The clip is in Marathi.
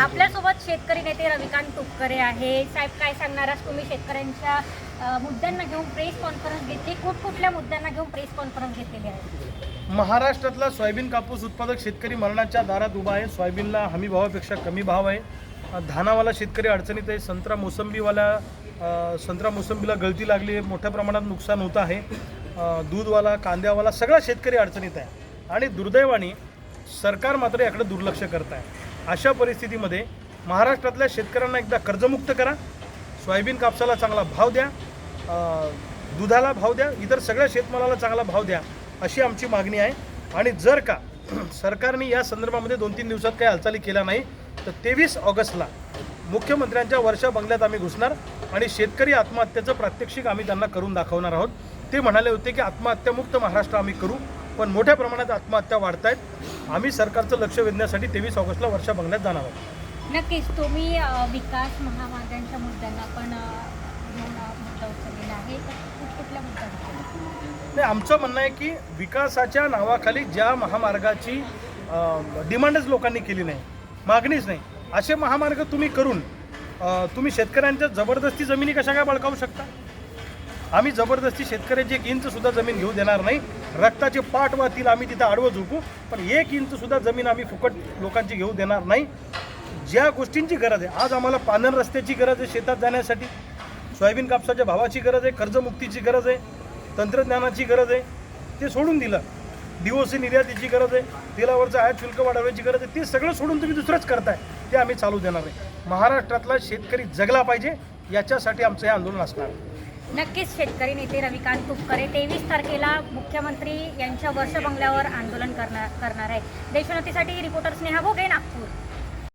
आपल्यासोबत शेतकरी नेते रविकांत तुपकरे आहे साहेब काय सांगणार आज तुम्ही शेतकऱ्यांच्या मुद्द्यांना घेऊन प्रेस कॉन्फरन्स घेतली? कुठकुठल्या मुद्द्यांना घेऊन प्रेस कॉन्फरन्स घेतलेली आहे? महाराष्ट्रातला सोयाबीन कापूस उत्पादक शेतकरी मरणाच्या दारात उभा आहे. सोयाबीनला हमी भावापेक्षा कमी भाव आहे. धानावाला शेतकरी अडचणीत आहे. संत्रा मोसंबीवाला संत्रा मोसंबीला गळती लागली आहे. मोठ्या प्रमाणात नुकसान होत आहे. दूधवाला कांद्यावाला सगळा शेतकरी अडचणीत आहे. आणि दुर्दैवाने सरकार मात्र याकडे दुर्लक्ष करत आहे. अशा परिस्थितीमध्ये महाराष्ट्रातल्या शेतकऱ्यांना एकदा कर्जमुक्त करा. सोयाबीन कापसाला चांगला भाव द्या. दुधाला भाव द्या. इतर सगळ्या शेतमालाला चांगला भाव द्या अशी आमची मागणी आहे. आणि जर का सरकारने या संदर्भामध्ये दोन तीन दिवसात काही हालचाली केल्या नाही तर तेवीस ऑगस्टला मुख्यमंत्र्यांच्या वर्षा बंगल्यात आम्ही घुसणार आणि शेतकरी आत्महत्येचं प्रात्यक्षिक आम्ही त्यांना करून दाखवणार आहोत. ते म्हणाले होते की आत्महत्यामुक्त महाराष्ट्र आम्ही करू. पण मोठ्या प्रमाणात आत्महत्या वाढत आहेत आम्ही सरकारचं लक्ष वेधण्यासाठी तेवीस ऑगस्टला वर्षा बंगल्यात जाणार आहोत. नक्कीच तुम्ही विकास महामार्गांच्या मुद्द्यांना पण अ, घेऊन अ, मुद्दा उचललेला आहे. तर कुठकुठल्या मुद्द्यांना नाही आमचं म्हणणं आहे की विकासाच्या नावाखाली ज्या महामार्गाची अ, डिमांडच लोकांनी केली नाही मागणीच नाही असे महामार्ग तुम्ही करून अ, तुम्ही शेतकऱ्यांच्या जबरदस्ती जमिनी कशा काय बळकावू शकता? आम्ही जबरदस्ती शेतकऱ्याची एक इंच सुद्धा जमीन घेऊ देणार नाही. रक्ताचे पाठ वाहतील आम्ही तिथं आडवं झोपू पण एक इंच सुद्धा जमीन आम्ही फुकट लोकांची घेऊ देणार नाही. ज्या गोष्टींची गरज आहे आज आम्हाला पानन रस्त्याची गरज आहे शेतात जाण्यासाठी. सोयाबीन कापसाच्या भावाची गरज आहे कर्जमुक्तीची गरज आहे तंत्रज्ञानाची गरज आहे. ते सोडून दिलं. दिवसी निर्यातीची गरज आहे तेलावरचं आयात शुल्क वाढवण्याची गरज आहे ते सगळं सोडून तुम्ही दुसरंच करताय. ते आम्ही चालू देणार आहे. महाराष्ट्रातला शेतकरी जगला पाहिजे याच्यासाठी आमचं हे आंदोलन असणार. आहे. नक्कीच शेतकरी नेते रविकांत तुपकरे तेवीस तारखेला मुख्यमंत्री यांच्या वर्ष बंगल्यावर आंदोलन करणार करणार आहे देशोन्नतीसाठी रिपोर्टर स्नेहा भोगे नागपूर.